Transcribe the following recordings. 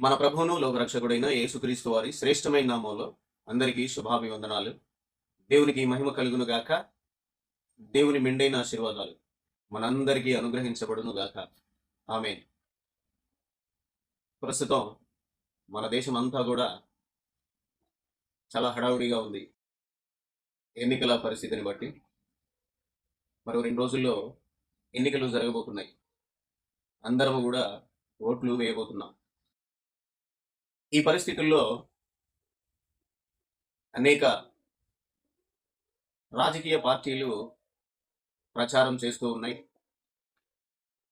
మన ప్రభువును లోకరక్షకుడైన యేసుక్రీస్తు వారి శ్రేష్టమైన నామంలో అందరికీ శుభాభివందనాలు. దేవునికి మహిమ కలుగును గాక. దేవుని మెండైన ఆశీర్వాదాలు మనందరికీ అనుగ్రహించబడును గాక. ఆమె ప్రస్తుతం మన దేశం అంతా కూడా చాలా హడావుడిగా ఉంది ఎన్నికల పరిస్థితిని బట్టి. మరో రెండు రోజుల్లో ఎన్నికలు జరగబోతున్నాయి. అందరము కూడా ఓట్లు వేయబోతున్నాం. ఈ పరిస్థితుల్లో అనేక రాజకీయ పార్టీలు ప్రచారం చేస్తూ ఉన్నాయి.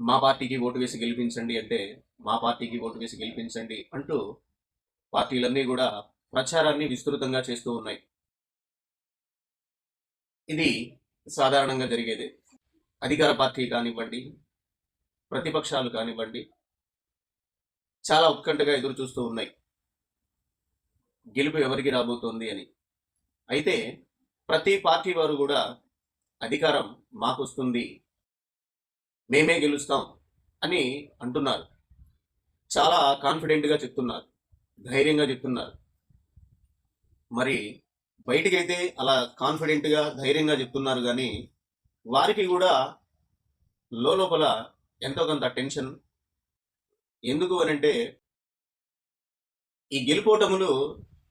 మా పార్టీకి ఓటు వేసి గెలిపించండి అంటే మా పార్టీకి ఓటు వేసి గెలిపించండి అంటూ పార్టీలన్నీ కూడా ప్రచారాన్ని విస్తృతంగా చేస్తూ ఉన్నాయి. ఇది సాధారణంగా జరిగేది. అధికార పార్టీ కానివ్వండి ప్రతిపక్షాలు కానివ్వండి చాలా ఉత్కంఠగా ఎదురు చూస్తూ ఉన్నాయి. గెలుపు ఎవరికి రాబోతోంది అని. అయితే ప్రతి పార్టీ వారు కూడా అధికారం మాకు వస్తుంది మేమే గెలుస్తాం అని అంటున్నారు. చాలా కాన్ఫిడెంట్గా చెప్తున్నారు. ధైర్యంగా చెప్తున్నారు. మరి బయటికైతే అలా కాన్ఫిడెంట్గా ధైర్యంగా చెప్తున్నారు కానీ వారికి కూడా లోపల ఎంతో కొంత టెన్షన్ ఎందుకు అని అంటే ఈ గెలుపోటములు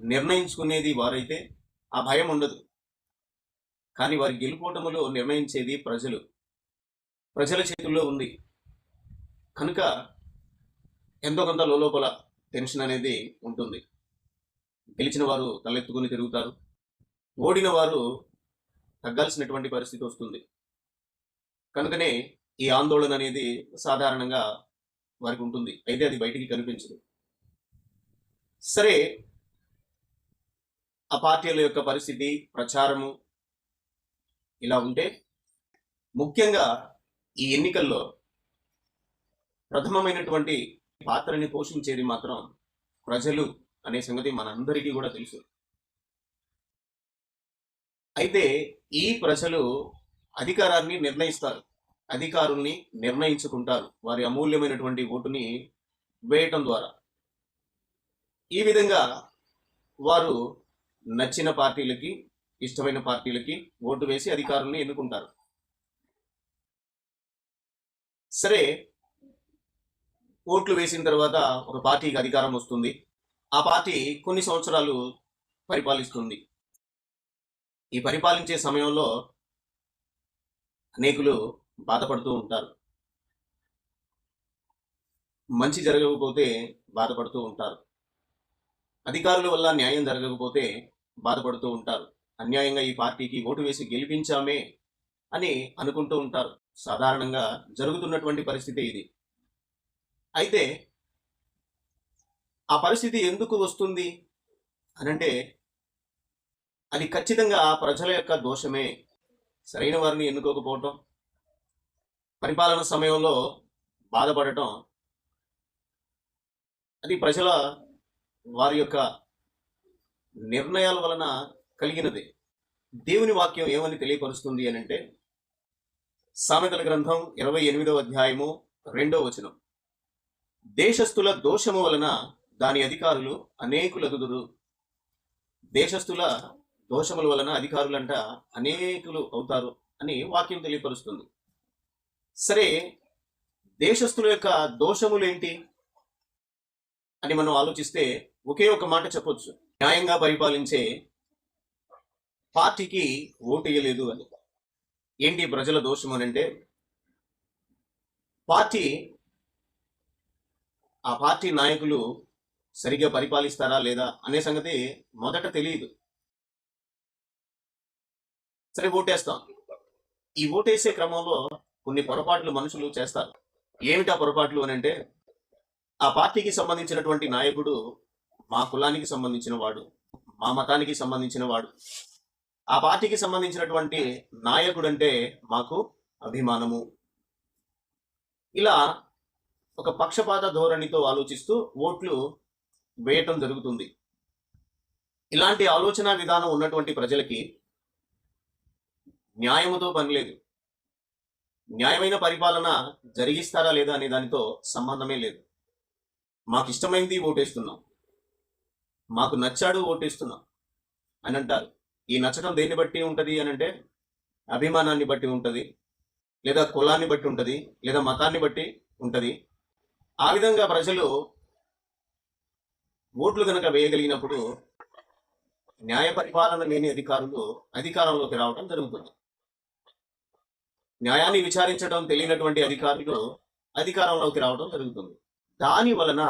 నిర్ణయించుకునేది వారైతే ఆ భయం ఉండదు. కానీ వారి గెలుపోటములో నిర్ణయించేది ప్రజలు. ప్రజల చేతుల్లో ఉంది. కనుక ఎంతో కొంత లోపల టెన్షన్ అనేది ఉంటుంది. గెలిచిన వారు తలెత్తుకుని తిరుగుతారు. ఓడిన వారు తగ్గాల్సినటువంటి పరిస్థితి వస్తుంది. కనుకనే ఈ ఆందోళన అనేది సాధారణంగా వారికి ఉంటుంది. అయితే అది బయటికి కనిపించదు. సరే ఆ పార్టీల యొక్క పరిస్థితి ప్రచారము ఇలా ఉంటే ముఖ్యంగా ఈ ఎన్నికల్లో ప్రథమమైనటువంటి పాత్రని పోషించేది మాత్రం ప్రజలు అనే సంగతి మనందరికీ కూడా తెలుసు. అయితే ఈ ప్రజలు అధికారాన్ని నిర్ణయిస్తారు. అధికారుల్ని నిర్ణయించుకుంటారు. వారి అమూల్యమైనటువంటి ఓటుని వేయటం ద్వారా. ఈ విధంగా వారు నచ్చిన పార్టీలకి ఇష్టమైన పార్టీలకి ఓటు వేసి అధికారులను ఎన్నుకుంటారు. సరే ఓట్లు వేసిన తర్వాత ఒక పార్టీకి అధికారం వస్తుంది. ఆ పార్టీ కొన్ని సంవత్సరాలు పరిపాలిస్తుంది. ఈ పరిపాలించే సమయంలో అనేకులు బాధపడుతూ ఉంటారు. మంచి జరగకపోతే బాధపడుతూ ఉంటారు. అధికారుల వల్ల న్యాయం జరగకపోతే బాధపడుతూ ఉంటారు. అన్యాయంగా ఈ పార్టీకి ఓటు వేసి గెలిపించామే అని అనుకుంటూ ఉంటారు. సాధారణంగా జరుగుతున్నటువంటి పరిస్థితి ఇది. అయితే ఆ పరిస్థితి ఎందుకు వస్తుంది అనంటే అది ఖచ్చితంగా ప్రజల యొక్క దోషమే. సరైన వారిని ఎన్నుకోకపోవటం పరిపాలన సమయంలో బాధపడటం అది ప్రజల వారి యొక్క నిర్ణయాల వలన కలిగినది. దేవుని వాక్యం ఏమని తెలియపరుస్తుంది అని అంటే సామెతల గ్రంథం ఇరవై ఎనిమిదవ అధ్యాయము రెండో వచనం. దేశస్థుల దోషము వలన దాని అధికారులు అనేకులగుదురు. దేశస్థుల దోషముల వలన అధికారులంట అనేకులు అవుతారు అని వాక్యం తెలియపరుస్తుంది. సరే దేశస్థుల యొక్క దోషములేంటి అని మనం ఆలోచిస్తే ఒకే ఒక మాట చెప్పొచ్చు. న్యాయంగా పరిపాలించే పార్టీకి ఓటు వేయలేదు అని. ఏంటి ప్రజల దోషం అని అంటే పార్టీ ఆ పార్టీ నాయకులు సరిగ్గా పరిపాలిస్తారా లేదా అనే సంగతి మొదట తెలియదు. సరే ఓటేస్తాం. ఈ ఓటేసే క్రమంలో కొన్ని పొరపాట్లు మనుషులు చేస్తారు. ఏమిటా పొరపాట్లు అని అంటే ఆ పార్టీకి సంబంధించినటువంటి నాయకుడు మా కులానికి సంబంధించిన వాడు మా మతానికి సంబంధించిన వాడు. ఆ పార్టీకి సంబంధించినటువంటి నాయకుడు అంటే మాకు అభిమానము. ఇలా ఒక పక్షపాత ధోరణితో ఆలోచిస్తూ ఓట్లు వేయటం జరుగుతుంది. ఇలాంటి ఆలోచన విధానం ఉన్నటువంటి ప్రజలకి న్యాయముతో పని లేదు. న్యాయమైన పరిపాలన జరిగిస్తారా లేదా అనే దానితో సంబంధమే లేదు. మాకు ఇష్టమైంది ఓటేస్తున్నాం. మాకు నచ్చాడు ఓటేస్తున్నాం అని అంటారు. ఈ నచ్చడం దేన్ని బట్టి ఉంటుంది అని అంటే అభిమానాన్ని బట్టి ఉంటుంది లేదా కులాన్ని బట్టి ఉంటుంది లేదా మతాన్ని బట్టి ఉంటుంది. ఆ విధంగా ప్రజలు ఓట్లు కనుక వేయగలిగినప్పుడు న్యాయ పరిపాలన లేని అధికారులు అధికారంలోకి రావడం జరుగుతుంది. న్యాయాన్ని విచారించడం తెలియనటువంటి అధికారులు అధికారంలోకి రావడం జరుగుతుంది. దాని వలన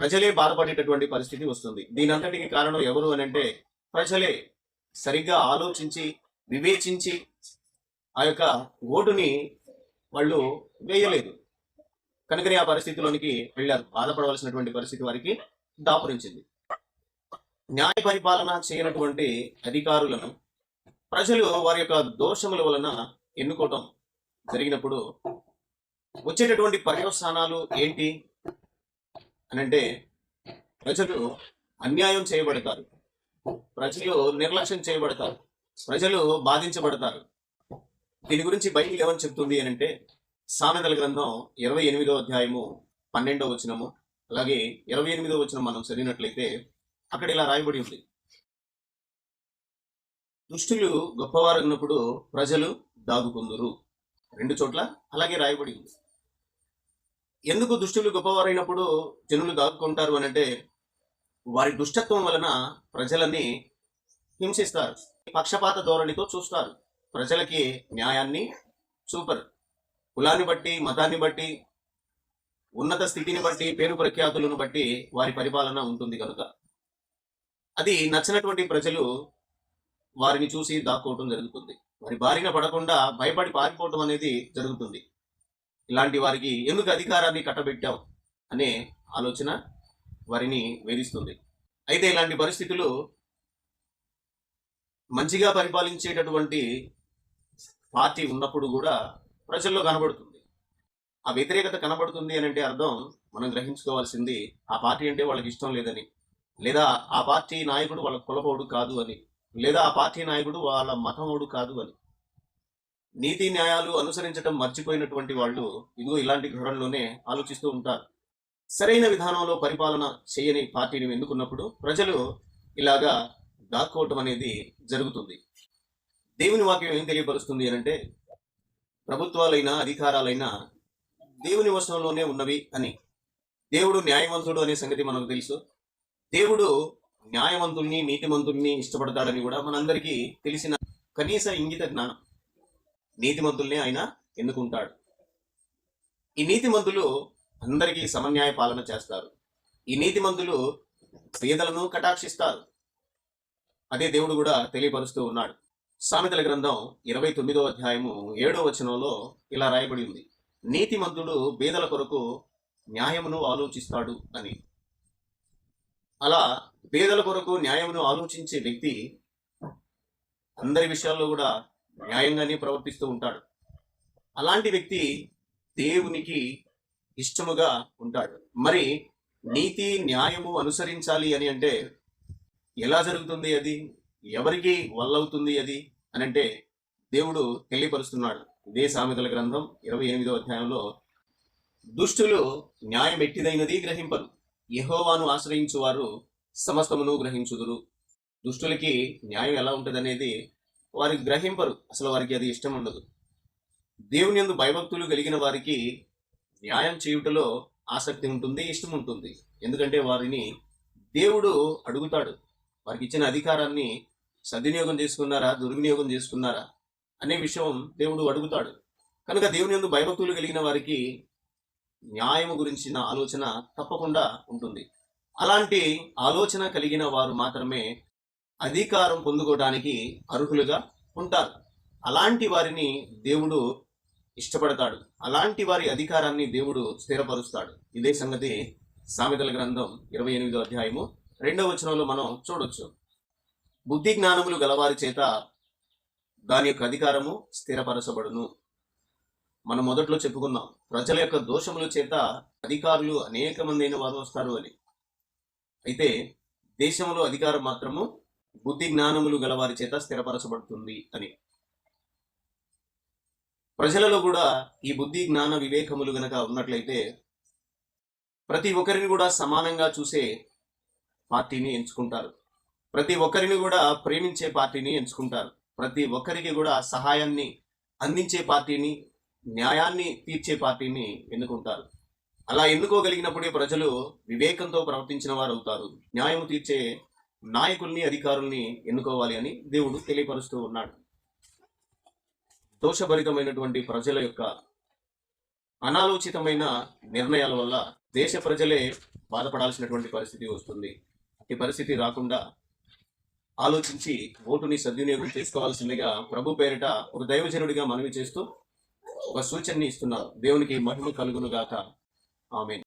ప్రజలే బాధపడేటటువంటి పరిస్థితి వస్తుంది. దీని అంతటికి కారణం ఎవరు అని అంటే ప్రజలే సరిగ్గా ఆలోచించి వివేచించి ఆ యొక్క ఓటుని వాళ్ళు వేయలేదు. కనుకనే ఆ పరిస్థితిలోనికి వెళ్ళారు. బాధపడవలసినటువంటి పరిస్థితి వారికి దాపురించింది. న్యాయ పరిపాలన చేయనటువంటి అధికారులను ప్రజలు వారి యొక్క దోషముల వలన ఎన్నుకోవటం జరిగినప్పుడు వచ్చేటటువంటి పర్యవసానాలు ఏంటి? అని అంటే ప్రజలు అన్యాయం చేయబడతారు. ప్రజలు నిర్లక్ష్యం చేయబడతారు. ప్రజలు బాధించబడతారు. దీని గురించి బైబిల్ ఏమని చెప్తుంది అని అంటే సామెతల గ్రంథం ఇరవై ఎనిమిదో అధ్యాయము పన్నెండో వచనము అలాగే ఇరవై ఎనిమిదో వచనం మనం చదివినట్లయితే అక్కడ ఇలా రాయబడి ఉంది. దుష్టులు గొప్పవారగినప్పుడు ప్రజలు దాగుకుందురు. రెండు చోట్ల అలాగే రాయబడి ఉంది. ఎందుకు దుష్టులు గొప్పవారైనప్పుడు జనులు దాక్కుంటారు అని అంటే వారి దుష్టత్వం వలన ప్రజలని హింసిస్తారు. పక్షపాత ధోరణితో చూస్తారు. ప్రజలకి న్యాయాన్ని చూపరు. కులాన్ని బట్టి మతాన్ని బట్టి ఉన్నత స్థితిని బట్టి పేరు ప్రఖ్యాతులను బట్టి వారి పరిపాలన ఉంటుంది కనుక. అది నచ్చినటువంటి ప్రజలు వారిని చూసి దాక్కోవటం జరుగుతుంది. వారి బారిన పడకుండా భయపడి పారిపోవటం అనేది జరుగుతుంది. ఇలాంటి వారికి ఎందుకు అధికారాన్ని కట్టబెట్టాం అనే ఆలోచన వారిని వేధిస్తుంది. అయితే ఇలాంటి పరిస్థితులు మంచిగా పరిపాలించేటటువంటి పార్టీ ఉన్నప్పుడు కూడా ప్రజల్లో కనబడుతుంది. ఆ వ్యతిరేకత కనబడుతుంది అని అంటే అర్థం మనం గ్రహించుకోవాల్సింది ఆ పార్టీ అంటే వాళ్ళకి ఇష్టం లేదని లేదా ఆ పార్టీ నాయకుడు వాళ్ళ కులపోడు కాదు అని లేదా ఆ పార్టీ నాయకుడు వాళ్ళ మతమోడు కాదు అని. నీతి న్యాయాలు అనుసరించడం మర్చిపోయినటువంటి వాళ్ళు ఇదిగో ఇలాంటి ధోరణిలోనే ఆలోచిస్తూ ఉంటారు. సరైన విధానంలో పరిపాలన చేయని పార్టీని ఎన్నుకున్నప్పుడు ప్రజలు ఇలాగా దాక్కోవటం అనేది జరుగుతుంది. దేవుని వాక్యం ఏం తెలియపరుస్తుంది అంటే ప్రభుత్వాలైనా అధికారాలైనా దేవుని వశంలోనే ఉన్నవి అని. దేవుడు న్యాయవంతుడు అనే సంగతి మనకు తెలుసు. దేవుడు న్యాయవంతుల్ని నీతిమంతుల్ని ఇష్టపడతాడని కూడా మనందరికీ తెలిసిన కనీస ఇంగిత జ్ఞానం. నీతిమంతుల్ని ఆయన ఎన్నుకుంటాడు. ఈ నీతిమంతులు అందరికీ సమన్యాయ పాలన చేస్తారు. ఈ నీతిమంతులు పేదలను కటాక్షిస్తారు. అదే దేవుడు కూడా తెలియపరుస్తూ ఉన్నాడు. సామెతల గ్రంథం ఇరవై తొమ్మిదో అధ్యాయము ఏడో వచనంలో ఇలా రాయబడి ఉంది నీతిమంతుడు బేదల కొరకు న్యాయమును ఆలోచిస్తాడు అని. అలా పేదల కొరకు న్యాయమును ఆలోచించే వ్యక్తి అందరి విషయాల్లో కూడా న్యాయంగానే ప్రవర్తిస్తూ ఉంటాడు. అలాంటి వ్యక్తి దేవునికి ఇష్టముగా ఉంటాడు. మరి నీతి న్యాయము అనుసరించాలి అని అంటే ఎలా జరుగుతుంది అది? ఎవరికి వల్లవుతుంది అది? అని అంటే దేవుడు తెలియపరుస్తున్నాడు. ఇదే సామెతల గ్రంథం ఇరవై ఎనిమిదో అధ్యాయంలో దుష్టులు న్యాయం ఎట్టిదైనది గ్రహింపరు యహోవాను ఆశ్రయించు వారు సమస్తమును గ్రహించుదురు. దుష్టులకి న్యాయం ఎలా ఉంటుందనేది వారికి గ్రహింపరు. అసలు వారికి అది ఇష్టం ఉండదు. దేవుని యందు భయభక్తులు కలిగిన వారికి న్యాయం చేయుటలో ఆసక్తి ఉంటుంది ఇష్టం ఉంటుంది. ఎందుకంటే వారిని దేవుడు అడుగుతాడు. వారికి ఇచ్చిన అధికారాన్ని సద్వినియోగం చేసుకున్నారా దుర్వినియోగం చేసుకున్నారా అనే విషయం దేవుడు అడుగుతాడు. కనుక దేవుని యందు భయభక్తులు కలిగిన వారికి న్యాయం గురించిన ఆలోచన తప్పకుండా ఉంటుంది. అలాంటి ఆలోచన కలిగిన వారు మాత్రమే అధికారం పొందుకోవడానికి అర్హులుగా ఉంటారు. అలాంటి వారిని దేవుడు ఇష్టపడతాడు. అలాంటి వారి అధికారాన్ని దేవుడు స్థిరపరుస్తాడు. ఇదే సంగతి సామెతల గ్రంథం ఇరవై ఎనిమిదో అధ్యాయము రెండవ వచనంలో మనం చూడొచ్చు. బుద్ధి జ్ఞానములు గలవారి చేత దాని యొక్క అధికారము స్థిరపరచబడును. మనం మొదట్లో చెప్పుకున్నాం ప్రజల యొక్క దోషముల చేత అధికారులు అనేక మంది అయిన వారు వస్తారు అని. అయితే దేశంలో అధికారం మాత్రము బుద్ధి జ్ఞానములు గలవారి చేత స్థిరపరచబడుతుంది అని. ప్రజలలో కూడా ఈ బుద్ధి జ్ఞాన వివేకములు గనక ఉన్నట్లయితే ప్రతి ఒక్కరిని కూడా సమానంగా చూసే పార్టీని ఎంచుకుంటారు. ప్రతి ఒక్కరిని కూడా ప్రేమించే పార్టీని ఎంచుకుంటారు. ప్రతి ఒక్కరికి కూడా సహాయాన్ని అందించే పార్టీని న్యాయాన్ని తీర్చే పార్టీని ఎన్నుకుంటారు. అలా ఎన్నుకోగలిగినప్పుడే ప్రజలు వివేకంతో ప్రవర్తించిన వారు అవుతారు న్యాయం తీర్చే నాయకుల్ని అధికారుల్ని ఎన్నుకోవాలి అని దేవుడు తెలియపరుస్తూ ఉన్నాడు. దోషభరితమైనటువంటి ప్రజల యొక్క అనాలోచితమైన నిర్ణయాల వల్ల దేశ ప్రజలే బాధపడాల్సినటువంటి పరిస్థితి వస్తుంది. ఈ పరిస్థితి రాకుండా ఆలోచించి ఓటుని సద్వినియోగం చేసుకోవాల్సిందిగా ప్రభు పేరిట ఒక దైవజనుడిగా మనవి చేస్తూ ఒక సూచనని ఇస్తున్నారు. దేవునికి మహిమ కలుగును గాక ఆమె